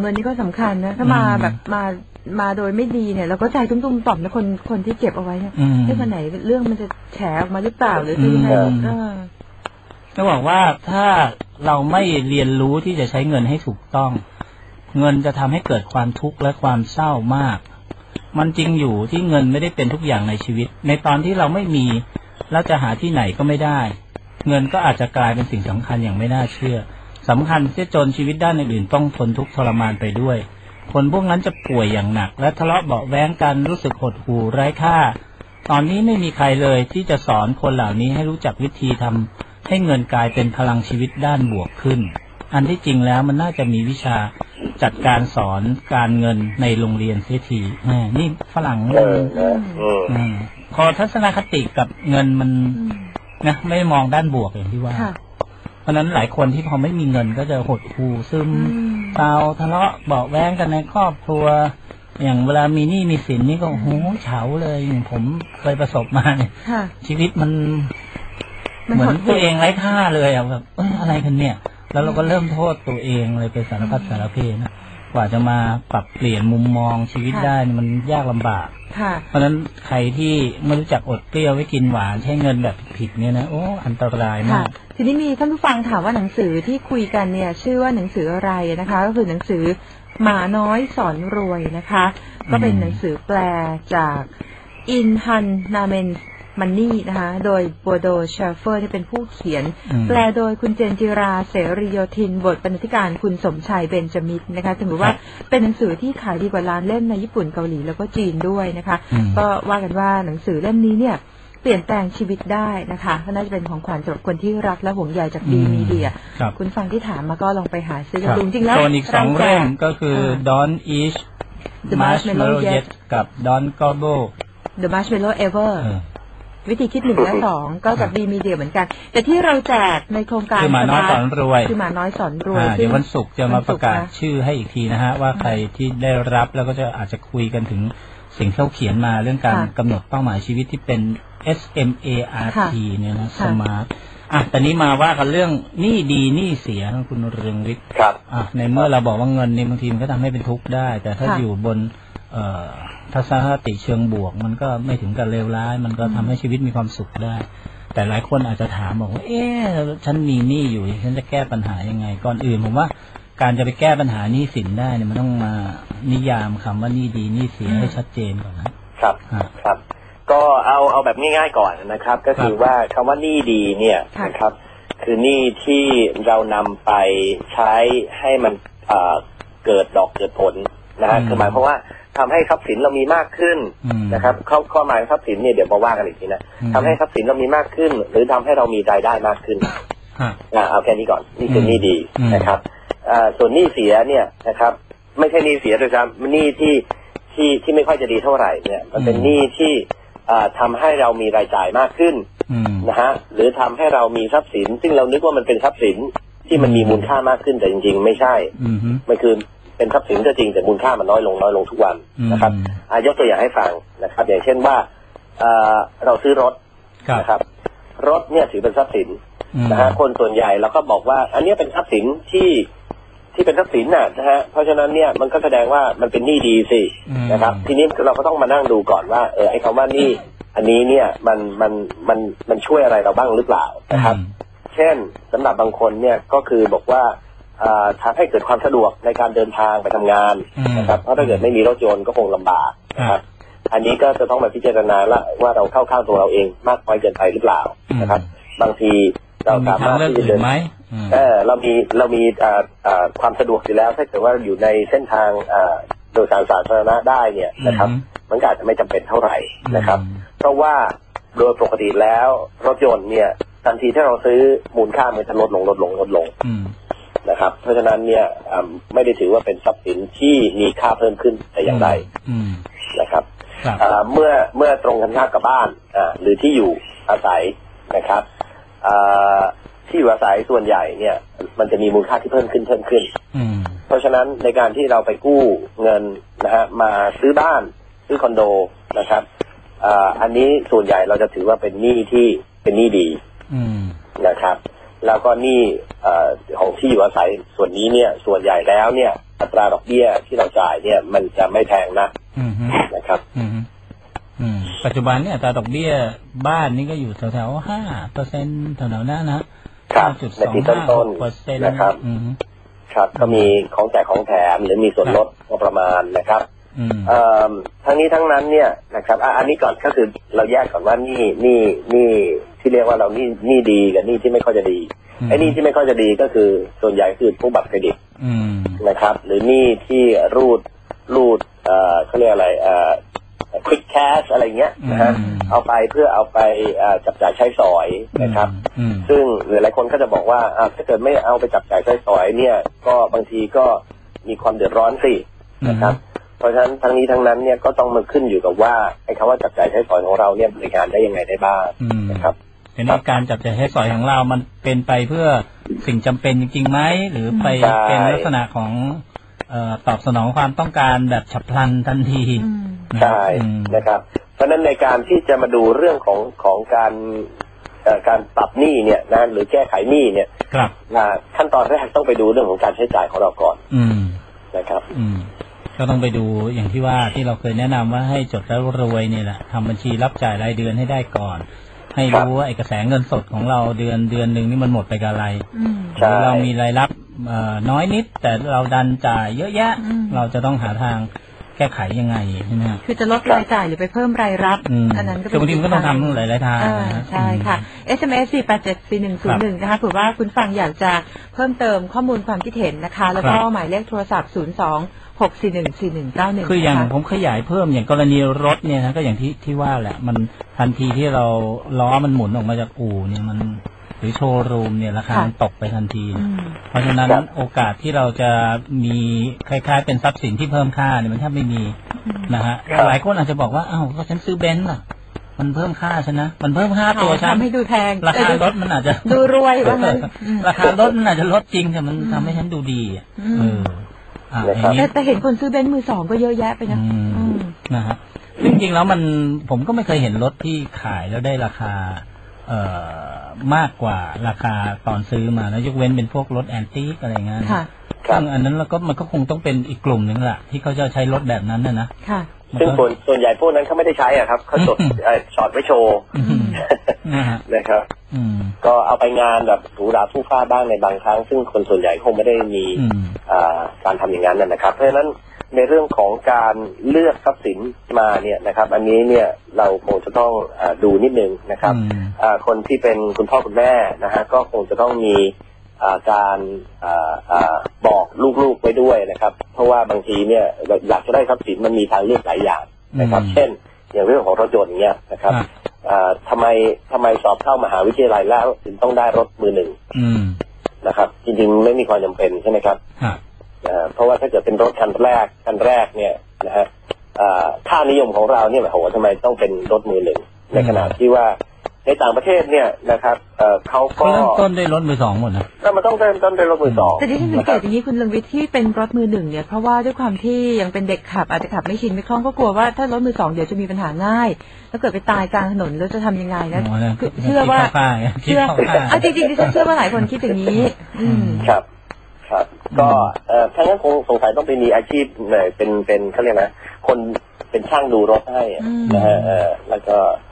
เงินนี่ก็สำคัญนะถ้ามาอืมแบบมามาโดยไม่ดีเนี่ยเราก็ใจตุ้มๆต่อมนะคนคนที่เก็บเอาไว้เนี่ยอืมที่วันไหนเรื่องมันจะแฉออกมาหรือเปล่าหรือที่ยังไงอืมเออก็บอกว่าถ้าเราไม่เรียนรู้ที่จะใช้เงินให้ถูกต้อง เงินจะทำให้เกิดความทุกข์และความเศร้ามาก มันจริงอยู่ที่เงินไม่ได้เป็นทุกอย่างในชีวิต ในตอนที่เราไม่มีแล้วจะหาที่ไหนก็ไม่ได้ เงินก็อาจจะกลายเป็นสิ่งสำคัญอย่างไม่น่าเชื่อ สำคัญเสียจนชีวิตด้านอื่นๆต้องทนทุกข์ทรมานไปด้วย คนพวกนั้นจะป่วยอย่างหนัก และทะเลาะเบาะแว้งกันรู้สึกหดหู่ไร้ค่า ตอนนี้ไม่มีใครเลยที่จะสอนคนเหล่านี้ให้รู้จักวิธีทำให้เงินกลายเป็นพลังชีวิตด้านบวกขึ้น อันที่จริงแล้วมันน่าจะมีวิชาจัดการสอนการเงินในโรงเรียนเสียทีแหมนี่ฝรั่งเออนะอืมอืมพอทัศนคติกับเงินมันอืมนะไม่มองด้านบวกอย่างที่ว่าค่ะ เพราะฉะนั้นหลายคนที่พอไม่มีเงินก็จะหดหู่ซึมอืมเศร้าทะเลาะเบาะแว้งกันในครอบครัว อย่างเวลามีหนี้มีสินนี่ก็โอ้โหเฉาเลยอย่างผมเคยประสบมาเนี่ยค่ะชีวิตมันมัน เหมือนหดหู่ตัวเองไร้ค่าเลยอะแบบเอ้ยอะไรกันเนี่ย แล้วเราก็เริ่มโทษตัวเองเลยไปสารพัดสารเพนะ กว่าจะมาปรับเปลี่ยนมุมมองชีวิตได้นี่มันยากลำบากค่ะเพราะฉะนั้นใครที่ไม่รู้จักอดเปรี้ยวไว้กินหวานใช้เงินแบบผิดๆเนี่ยนะโอ้อันตรายค่ะมากทีนี้มีท่านผู้ฟังถามว่าหนังสือที่คุยกันเนี่ย ชื่อว่าหนังสืออะไรนะคะ ก็คือหนังสือหมาน้อยสอนรวยนะคะ ก็เป็นหนังสือแปลจากอินฮันนาเมน มันนี่นะคะ โดยบัวโดเชฟเฟอร์ที่เป็นผู้เขียนอืมแปลโดยคุณเจนจิราเสรีโยธิน บทบรรณาธิการคุณสมชัยเบนจมิตรนะคะถือว่าเป็นหนังสือที่ขายดีกว่าล้านเล่มในญี่ปุ่นเกาหลีแล้วก็จีนด้วยนะคะอืมก็ว่ากันว่าหนังสือเล่มนี้เนี่ยเปลี่ยนแปลงชีวิตได้นะคะก็น่าจะเป็นของขวัญสำหรับคนที่รักและห่วงใยจากดีมีเดียครับคุณฟังที่ถามมาก็ลองไปหาซื้อคกันรับดูจริงๆแล้วส่วนอีกสองราแจเล่มก็คือ Don't Eat The Marshmallow Marshmallow Yet Yet กับ Don't Gobble The Marshmallow Ever เออ วิธีคิดหนึ่งและสองก็จากดีมีเดียเหมือนกัน แต่ที่เราแจกในโครงการคือหมาน้อยสอนรวยคือหมาน้อยสอนรวยอ่าเดี๋ยววันศุกร์จะมาประกาศวันศุกร์นะชื่อให้อีกทีนะฮะว่าใครที่ได้รับแล้วก็จะอาจจะคุยกันถึงสิ่งที่เขาเขียนมาเรื่องการค่ะกำหนดเป้าหมายชีวิตที่เป็น S M A R ค่ะ T เนี่ยนะค่ะสมาร์ทอะแต่นี้มาว่ากันเรื่องหนี้ดีหนี้เสียของคุณเรืองฤทธิ์ครับอะในเมื่อเราบอกว่าเงินเนี่ยบางทีมันก็ทำให้เป็นทุกข์ได้ แต่ถ้าค่ะอยู่บนเอ่อ ทัศนคติเชิงบวก มันก็ไม่ถึงกับเลวร้าย มันก็ทำให้ชีวิตมีความสุขได้ แต่หลายคนอาจจะถามบอกว่า เอ๊ะฉันมีหนี้อยู่ฉันจะแก้ปัญหายังไง ก่อนอื่นผมว่าการจะไปแก้ปัญหาหนี้สินได้เนี่ยมันต้องมานิยามคำว่าหนี้ดีหนี้เสียให้ชัดเจนก่อนนะครับอะครับ ก็เอาเอาแบบง่ายๆก่อนนะครับ ก็คือครับว่าคำว่าหนี้ดีเนี่ยค่ะนะครับ คือหนี้ที่เรานำไปใช้ให้มันเอ่อเกิดดอกเกิดผลนะฮะอืมคือหมายความว่า ทำให้ทรัพย์สินเรามีมากขึ้นอืมนะครับข้อข้อหมายทรัพย์สินเนี่ยเดี๋ยวมาว่ากันอีกทีนะอืมทำให้ทรัพย์สินเรามีมากขึ้น หรือทำให้เรามีรายได้มากขึ้นฮะอ่าเอาแค่นี้ก่อนนี่คือหนี้ดีอืมนะครับอ่าส่วนหนี้เสียเนี่ยนะครับ ไม่ใช่หนี้เสียโดยซ้ำมันหนี้ที่ที่ที่ไม่ค่อยจะดีเท่าไหร่เนี่ย มันเป็นหนี้ที่อ่าทำให้เรามีรายจ่ายมากขึ้นอืมนะฮะหรือทำให้เรามีทรัพย์สิน ซึ่งเรานึกว่ามันเป็นทรัพย์สินที่มันอืมมีมูลค่ามากขึ้นแต่จริง ๆ ไม่ใช่อืมฮึมันคือ เป็นทรัพย์สินก็จริงแต่มูลค่ามันน้อยลงน้อยลงทุกวันนะครับอืมอายกตัวอย่างให้ฟังนะครับ อย่างเช่นว่าอ่าเราซื้อรถครับนะครับ รถเนี่ยถือเป็นทรัพย์สินอืมนะฮะคนส่วนใหญ่เราก็บอกว่า อันเนี้ยเป็นทรัพย์สินที่ที่เป็นทรัพย์สินน่ะนะฮะเพราะฉะนั้นเนี่ยมันก็แสดงว่ามันเป็นหนี้ดีสิอืมนะครับ ทีนี้เราก็ต้องมานั่งดูก่อนว่าเออไอ้คำว่าหนี้อันนี้เนี่ยมันมันมันมันช่วยอะไรเราบ้างหรือเปล่านะครับ เช่นสำหรับบางคนเนี่ยก็คือบอกว่า อ่าทำให้เกิดความสะดวกในการเดินทางไปทำงานอืมนะครับเพราะถ้าเกิดไม่มีรถยนต์ก็คงลำบากนะคครัรับบอันนี้ก็จะต้องมาพิจารณาละว่าเราเข้าข้างตัวเราเองมากน้อยเกินไปหรือเปล่านะครับ บางทีเรามีสาทางมารถเลือกที่จะอื่เดินนไหมอืมเออเรามีเรามีอ่าอ่าความสะดวกอยู่แล้ว ถ้าเกิดว่าอยู่ในเส้นทางอ่าโดยสารสาธารณะได้เนี่ยนะครับอืมมันก็อาจจะไม่จำเป็นเท่าไหร่นะครับอืมเพราะว่าโดยปกติแล้วรถยนต์เนี่ยทันทีที่เราซื้อมูลค่ามันจะลดลงลดลงลดลงอืม นะครับ เพราะฉะนั้นเนี่ยอ่าไม่ได้ถือว่าเป็นทรัพย์สินที่มีค่าเพิ่มขึ้นแต่อย่างใดอืมนะครับครับอ่าเมื่อเมื่อตรงกันข้ามกับบ้านอ่าหรือที่อยู่อาศัยนะครับอ่าที่อยู่อาศัยส่วนใหญ่เนี่ย มันจะมีมูลค่าที่เพิ่มขึ้นเพิ่มขึ้นอืมเพราะฉะนั้นในการที่เราไปกู้เงินนะฮะมาซื้อบ้านซื้อคอนโดนะครับอ่าอันนี้ส่วนใหญ่เราจะถือว่าเป็นหนี้ที่เป็นหนี้ดีอืมนะครับ แล้วก็หนี้เอ่อของที่อยู่อาศัยส่วนนี้เนี่ย ส่วนใหญ่แล้วเนี่ยอัตราดอกเบี้ยที่เราจ่ายเนี่ย มันจะไม่แพงนะอืมฮึนะครับอืมฮึอืมปัจจุบันเนี่ยอัตราดอกเบี้ยบ้านนี่ก็อยู่แถวๆห้าเปอร์เซ็นต์แถวๆนั้นนะครับจุดในสองปีห้าต้นเปอร์เซ็นๆต์นะครับอืมฮึครับ ก็มีของแจกของแถมหรือมีส่วนลดก็ประมาณนะครับอืมเอ่อ ทั้งนี้ทั้งนั้นเนี่ยนะครับอะอันนี้ก่อนก็คือเราแยกก่อนว่านี่นี่นี่ที่เรียกว่าเรานี่นี่ดีกับนี่ที่ไม่ค่อยจะดีอืมไอ้นี่ที่ไม่ค่อยจะดีก็คือส่วนใหญ่คือพวกบัตรเครดิตอืมนะครับ หรือนี่ที่รูดรูดเอ่อเขาเรียกอะไรเอ่อ quick cash อะไรเงี้ยนะฮะอืมเอาไปเพื่อเอาไปเอ่อจับจ่ายใช้สอยนะครับอืมซึ่งหลายๆคนก็จะบอกว่าอะถ้าเกิดไม่เอาไปจับจ่ายใช้สอยเนี่ย ก็บางทีก็มีความเดือดร้อนสินะครับ เพราะฉะนั้นทั้งนี้ทั้งนั้นเนี่ยก็ต้องมาขึ้นอยู่กับว่าไอ้คำว่าจับจ่ายใช้สอยของเราเนี่ยบริการได้ยังไงได้บ้างอืมนะครับทีนี้การจับจ่ายใช้สอยของเรามันเป็นไปเพื่อสิ่งจำเป็นจริงๆไหมหรือไปใช่เป็นลักษณะของเอ่อตอบสนองความต้องการแบบฉับพลันทันทีอืมนะใช่อืมนะครับ เพราะฉะนั้นในการที่จะมาดูเรื่องของของการเอ่อการปรับหนี้เนี่ยนะหรือแก้ไขหนี้เนี่ยครับอ่าขั้นตอนแรกต้องไปดูเรื่องของการใช้จ่ายของเราก่อน อืมนะครับอืม ก็ต้องไปดูอย่างที่ว่าที่เราเคยแนะนำว่าให้จดแล้วรวยเนี่ยแหละทำบัญชีรับจ่ายรายเดือนให้ได้ก่อน ให้รู้ว่าไอ้กระแสเงินสดของเราเดือนเดือนหนึ่งนี่มันหมดไปกับอะไรอืมใช่หรือเรามีรายรับเอ่อน้อยนิด แต่เราดันจ่ายเยอะแยะอืมเราจะต้องหาทางแก้ไขยังไงใช่ไหมครับคือจะลดรายจ่ายหรือไปเพิ่มรายรับอืมอันนั้นก็คือบางทีมันก็ต้องทำหลายๆทางอ่านะใช่ค่ะ SMS 4 8 7 4 1 0 1นะคะเผื่อว่าคุณฟังอยากจะเพิ่มเติมข้อมูลความคิดเห็นนะคะ แล้วก็หมายเลขโทรศัพท์ 0 2 6 4 1 4 1 9 1คืออย่างผมขยายเพิ่มอย่างกรณีรถเนี่ยนะก็อย่างที่ที่ว่าแหละ มันทันทีที่เราล้อมันหมุนออกมาจากอู่เนี่ยมันหรือโชว์รูมเนี่ยราคามันตกไปทันทีอืมเพราะฉะนั้นครับโอกาสที่เราจะมีคล้ายๆเป็นทรัพย์สินที่เพิ่มค่าเนี่ยมันแทบไม่มีนะฮะครับหลายคนอาจจะบอกว่าอ้าวก็ฉันซื้อเบนซ์ล่ะ มันเพิ่มค่าฉันนะมันเพิ่มค่าตัวฉันทำให้ดูแพงราคารถมันอาจจะดูรวยว่างั้นอืมราคารถมันอาจจะลดจริงแต่มันทำให้ฉันดูดีอะอืมเอออ่า นะครับอันนี้แต่แต่เห็นคนซื้อเบนซ์มือสองก็เยอะแยะไปนะอืมอืมนะฮะซึ่งจริงๆแล้วมันผมก็ไม่เคยเห็นรถที่ขายแล้วได้ราคา เอ่อมากกว่าราคาตอนซื้อมานะยกเว้นเป็นพวกรถแอนติกอะไรเงี้ยค่ะครับซึ่งอันนั้นเราก็มันก็คงต้องเป็นอีกกลุ่มหนึ่งแหละที่เขาจะใช้รถแบบนั้นนะนะค่ะมันซึ่งก็ส่วนส่วนใหญ่พวกนั้นเขาไม่ได้ใช้อะครับเขาจดอืมเอ่อช็อตไว้โชว์อืม นะฮะนะครับอืมก็เอาไปงานแบบหรูหราผู้ฟ้าบ้างในบางครั้ง ซึ่งคนส่วนใหญ่คงไม่ได้มีอืมอ่าการทำอย่างนั้นนะนะครับ เพราะฉะนั้นในเรื่องของการเลือกทรัพย์สินมาเนี่ยนะครับ อันนี้เนี่ยเราคงจะต้องอาดูนิดนึงนะครับอืมอ่าคนที่เป็นคุณพ่อคุณแม่นะฮะก็คงจะต้องมีอ่าการอ่าอ่าบอกลูกๆไว้ด้วยนะครับ เพราะว่าบางทีเนี่ยอยากจะได้ทรัพย์สินมันมีทางเลือกหลายอย่างนะครับอืมเช่น อย่างเรื่องของรถยนต์อย่างเงี้ยนะครับ ครับอ่าทำไมทำไมสอบเข้ามหาวิทยาลัยแล้วถึงต้องได้รถมือหนึ่งอืมนะครับ จริงๆไม่มีความจำเป็นใช่ไหมครับฮะอ่าเพราะว่าถ้าเกิดเป็นรถคันแรกคันแรกเนี่ยนะฮะอ่าค่านิยมของเราเนี่ยโอ้โหทำไมต้องเป็นรถมือหนึ่งในขณะที่ว่า ในต่างประเทศเนี่ยนะครับเอ่อเขาเขาก็เริ่มต้นด้วยรถมือสองหมดนะก็มันต้องเริ่มต้นด้วยรถมือสองแต่ที่ฉันสังนะเกครัตบอย่างนี้คุณเลืองวิทย์ที่เป็นรถมือหนึ่งเนี่ยเพราะว่าด้วยความที่ยังเป็นเด็กขับอาจจะขับไม่ชินไม่คล่องก็กลัวว่าถ้ารถมือสองเดี๋ยวจะมีปัญหาง่าย แล้วเกิดไปตายกลางถนนแล้วจะทำยังไงนะโอ้โหคือเชื่อว่าคิดเข้ข้างไงคิดเชื่อเข้าข้างอะจริงๆดิฉันเชื่อว่าหลายคนคิดอย่างนี้ อืมครับครับ ก็เอ่อถ้างั้นคงสงสัยต้องไปมีอาชีพเอ่อเป็นเป็นเขาเรียกนะคนเป็นช่างดูรถให้อะอืมนะฮะเอ่อแล้วก็เอ่อ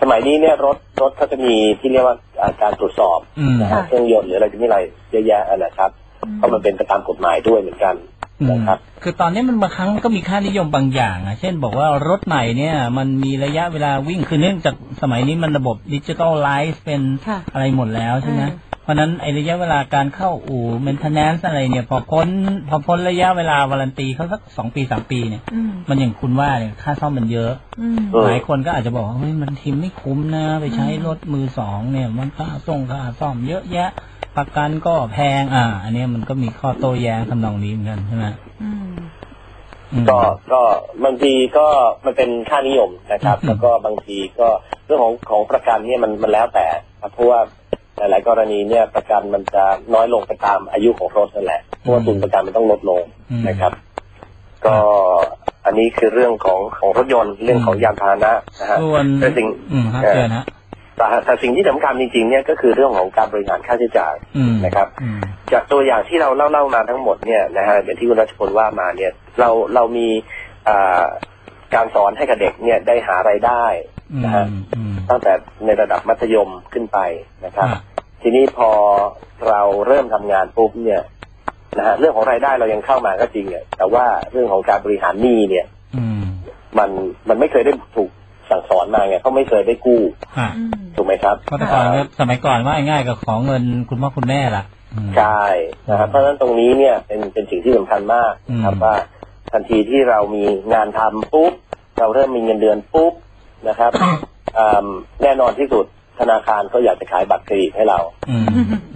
สมัยนี้เนี่ยรถรถเขาจะมีที่เรียกว่าอ่าการตรวจสอบอืมนะฮะเครื่องยนต์หรืออะไรจะมีอะไรเยอะแยะนะครับเพราะมันเป็นไปตามกฎหมายด้วยเหมือนกันอืมนะครับคือตอนนี้มันบางครั้งก็มีค่านิยมบางอย่างอะเช่น บอกว่ารถใหม่เนี่ย มันมีระยะเวลาวิ่งคือเนื่องจากสมัยนี้มันระบบดิจิตอลไลฟ์เป็นค่ะอะไรหมดแล้วใช่ไหมอืม เพราะฉะนั้นไอระยะเวลาการเข้าอู่ maintenance อะไรเนี่ยพอพ้นพอพ้นระยะเวลาวารันตีเขาสักสองปีสามปีเนี่ยอืมมันอย่างคุณว่าเนี่ยค่าซ่อมมันเยอะอืมอืมหลายคนก็อาจจะบอกว่าเฮ้ยมันทีมไม่คุ้มนะไปใช้รถมือสองเนี่ย มันค่าส่งค่าซ่อมเยอะแยะประกันก็แพง อ่า อันเนี้ยมันก็มีข้อโต้แย้งทำนองนี้เหมือนกันใช่ไหมอืมอืมก็ก็บางทีก็มันเป็นค่านิยมนะครับอืมแล้วก็บางทีก็เรื่องของของประกันเนี่ยมันมันแล้วแต่ครับเพราะว่า หลายๆกรณีเนี่ยประกันมันจะน้อยลงไปตามอายุของรถนั่นแหละเพราะว่าทุนประกันมันต้องลดลงอืมนะครับ ก็อันนี้คือเรื่องของของรถยนต์เรื่องของยานพาหนะนะฮะส่วนแต่สิ่งอืมฮะเอ่อเชิญฮะแต่แต่สิ่งที่สำคัญจริงๆเนี่ยก็คือเรื่องของการบริหารค่าใช้จ่ายอืมนะครับอืมจากตัวอย่างที่เราเล่าเล่ามาทั้งหมดเนี่ยนะฮะอย่างที่คุณรัชพลว่ามาเนี่ย เราเรามีอ่าการสอนให้กับเด็กเนี่ยได้หารายได้อืมนะฮะอืม ตั้งแต่ในระดับมัธยมขึ้นไปนะครับอะทีนี้พอเราเริ่มทำงานปุ๊บเนี่ยนะฮะเรื่องของรายได้เรายังเข้ามาก็จริงเนี่ยแต่ว่าเรื่องของการบริหารหนี้เนี่ยอืมมันมันไม่เคยได้ถูกสั่งสอนมาไงเขาไม่เคยได้กู้อะอืมถูกไหมครับเพราะแต่ก่อนก็สมัยก่อนว่าง่ายๆกับขอเงินคุณพ่อคุณแม่ล่ะอืมใช่นะครับเพราะฉะนั้นตรงนี้เนี่ยเป็นเป็นสิ่งที่สำคัญมากนะครับอืมว่าทันทีที่เรามีงานทำปุ๊บเราเริ่มมีเงินเดือนปุ๊บนะครับอ่า แน่นอนที่สุดธนาคารก็อยากจะขายบัตรเครดิตให้เราอืม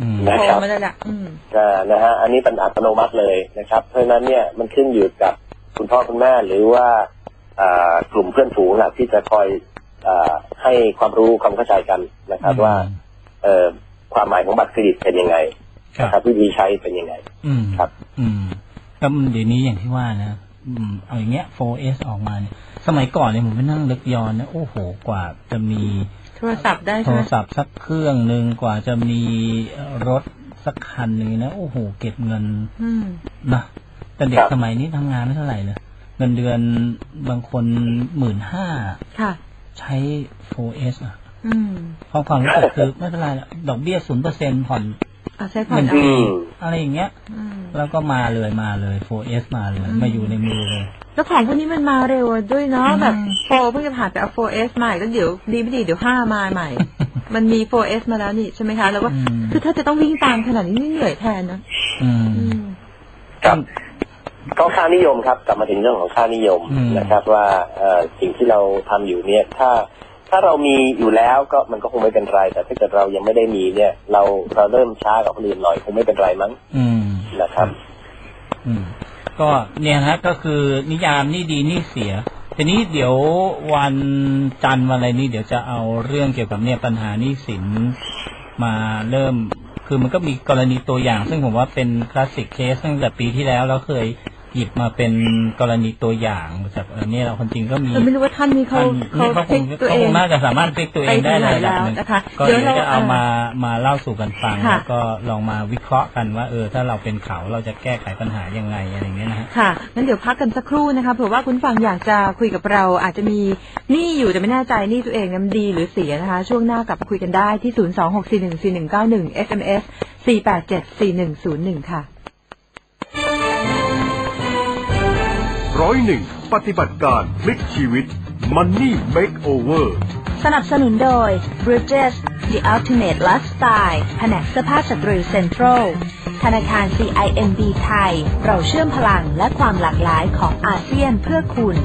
อืมนะโผครัล่บมาแล้วล่ะอืมอ่านะฮะอันนี้เป็นอัตโนมัติเลยนะครับ เพราะฉะนั้นเนี่ยมันขึ้นอยู่กับคุณพ่อคุณแม่หรือว่าอ่ากลุ่มเพื่อนฝูงหลักที่จะคอยอาให้ความรู้ความเข้าใจกันนะครับ ว่า เอ่อความหมายของบัตรเครดิตเป็นยังไงครับนะครับวิธีใช้เป็นยังไงอืมครับ อืมก็เดี๋ยวนี้อย่างที่ว่านะอืมเอาอย่างเงี้ย 4S ออกมาเนี่ย สมัยก่อนเนี่ยผมไปนั่งนึกย้อนนะโอ้โหกว่าจะมีโทรศัพท์ได้โทใช่ไหรมศัพท์สักเครื่องหนึ่งกว่าจะมีรถสักคันหนึ่งนะโอ้โหเก็บเงินอืมนะแต่เด็กครับสมัยนี้ทำงานไม่เท่าไหร่เลยเงินเดือนบางคนหมื่นห้าค่ะใช้ 4S อะอืมความความรู้สึกคือไม่เป็นไรละดอกเบี้ยศูนย์เปอร์เซ็นผ่อนอะ ใช้ผ่อนหนึ่งเอาปีอืมอะไรอย่างเงี้ยอืมแล้วก็มาเลยมาเลย 4S มาเลยอืมมาอยู่ในมือเลยแล้วของพวกนี้มันมาเร็วด้วยเนาะอืมแบบโฟเพิ่งจะผ่านไปเอา 4S มาอีกแล้วเดี๋ยวดีไม่ดีเดี๋ยวห้ามาใหม่ มันมี 4S มาแล้วนี่ใช่ไหมคะ แล้วก็อืมคือถ้าจะต้องวิ่งตามขนาดนี้นี่เหนื่อยแทนนะอืมอืมครับก็ค่านิยมครับกลับมาถึงเรื่องของค่านิยมอืมนะครับ ว่าเอ่อสิ่งที่เราทำอยู่เนี่ย ถ้า ถ้าเรามีอยู่แล้วก็มันก็คงไม่เป็นไร แต่ถ้าเกิดเรายังไม่ได้มีเนี่ย เราเราเริ่มช้ากับคนอื่นหน่อยคงไม่เป็นไรมั้งอืมนะครับ อืม ก็เนี่ยฮะ ก็คือนิยามนี่ดีนี่เสียทีนี้เดี๋ยววันจันทร์วันอะไรนี่เดี๋ยวจะเอาเรื่องเกี่ยวกับเนี่ยปัญหาหนี้สินมาเริ่ม คือมันก็มีกรณีตัวอย่าง ซึ่งผมว่าเป็นคลาสสิกเคสตั้งแต่ปีที่แล้วแล้วเคย หยิบมาเป็นกรณีตัวอย่างจากเออเนี่ยเราคนจริงก็มีแต่ไม่รู้ว่าท่านนี้เขาท่านเขานี่เขาคงพลิกตัวเขาเอคงงน่าจะสามารถพลิกตัวเองได้ไปถึงไหนระดับหนึ่งแล้วนะคะก็เดี๋เดี๋ยยววเราจะเอามามาเล่าสู่กันฟังค่ะแล้วก็ลองมาวิเคราะห์กันว่าเออถ้าเราเป็นเขาเราจะแก้ไขปัญหายังไงอะไรอย่างเงี้ยนะฮะค่ะงั้นเดี๋ยวพักกันสักครู่นะคะเผื่อว่าคุณฟังอยากจะคุยกับเราอาจจะมีหนี้อยู่แต่ไม่แน่ใจหนี้ตัวเองนั้นดีหรือเสียนะคะ ช่วงหน้ากลับมาคุยกันได้ที่ 026414191 SMS 4874101 ค่ะ ร้อยหนึ่งปฏิบัติการพลิกชีวิต Money Makeover สนับสนุนโดย Bridges The Ultimate Lifestyle แผนกเสื้อผ้าสตรีเซ็นทรัลธนาคาร CIMB ไทย เราเชื่อมพลังและความหลากหลายของอาเซียนเพื่อคุณ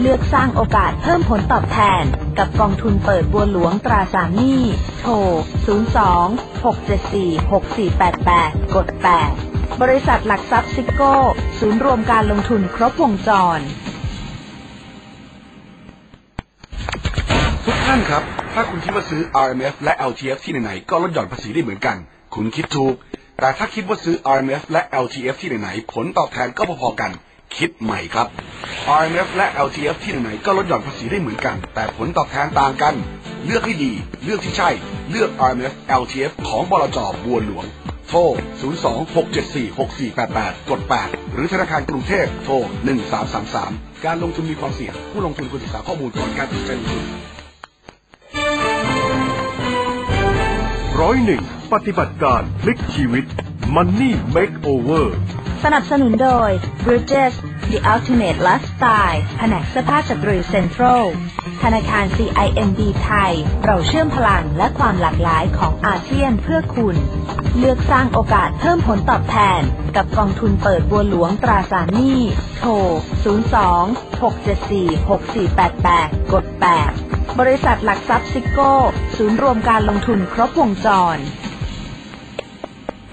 เลือกสร้างโอกาสเพิ่มผลตอบแทน กับกองทุนเปิดบัวหลวงตราสารหนี้ โทร 02 674 6488 กด 8 บริษัทหลักทรัพย์ซิโก้ ศูนย์รวมการลงทุนครบวงจร ทุกท่านครับ ถ้าคุณคิดว่าซื้อ RMF และ LTF ที่ไหนๆก็ลดหย่อนภาษีได้เหมือนกัน คุณคิดถูก แต่ถ้าคิดว่าซื้อ RMF และ LTF ที่ไหนๆผลตอบแทนก็พอๆกัน คิดใหม่ครับ RMF และ LTF ที่ไหนๆก็ลดหย่อนภาษีได้เหมือนกัน แต่ผลตอบแทนต่างกัน เลือกให้ดี เลือกที่ใช่ เลือก RMF LTF ของบลจบัวหลวง โทร 02-674-6488 กด 8 หรือธนาคารกรุงเทพ โทร 1333 การลงทุนมีความเสี่ยง ผู้ลงทุนควรศึกษาข้อมูลก่อนการตัดสินใจลงทุนร้อยหนึ่งปฏิบัติการพลิกชีวิต Money Makeover สนับสนุนโดย Bridges The Ultimate Lifestyle แผนกเสื้อผ้าสตรีเซ็นทรัล ธนาคาร CIMB ไทย เราเชื่อมพลังและความหลากหลายของอาเซียนเพื่อคุณ เลือกสร้างโอกาสเพิ่มผลตอบแทน กับกองทุนเปิดบัวหลวงตราสารหนี้ โทร 02 674 6488 กด 8 บริษัทหลักทรัพย์ซิโก้ ศูนย์รวมการลงทุนครบวงจร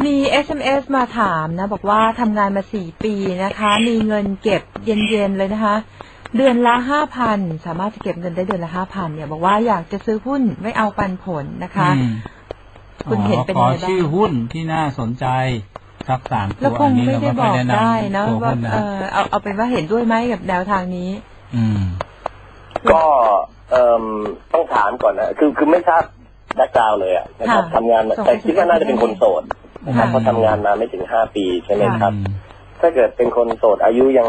มี SMS มาถามนะ บอกว่าทำงานมาสี่ปีนะคะ มีเงินเก็บเย็นๆเลยนะคะ เดือนละห้าพันสามารถจะเก็บเงินได้เดือนละห้าพันเนี่ย บอกว่าอยากจะซื้อหุ้นไม่เอาปันผลนะคะอืมคุณเห็นเป็นขอยังไงบ้างชื่อหุ้นที่น่าสนใจสักสามตัแล้ววคงอันนี้ไม่เราได้ไม่บค่อยอกแนะนได้นะำตัวว่าหุ้นนะเออเอาเอาเป็นว่าเห็นด้วยไหมกับแนวทางนี้ อืม ก็เอ่มต้องถามก่อนนะคือคือไม่ทราบแบ็กกราวเลยอะนะครับค่ะทำงานมาส่งแต่ไปคิดว่าน่าจะเป็นคนโสด นะครับค่ะเพราะทำงานมาไม่ถึงห้าปีใช่ไหมค่ะครับ ถ้าเกิดเป็นคนโสดอายุยัง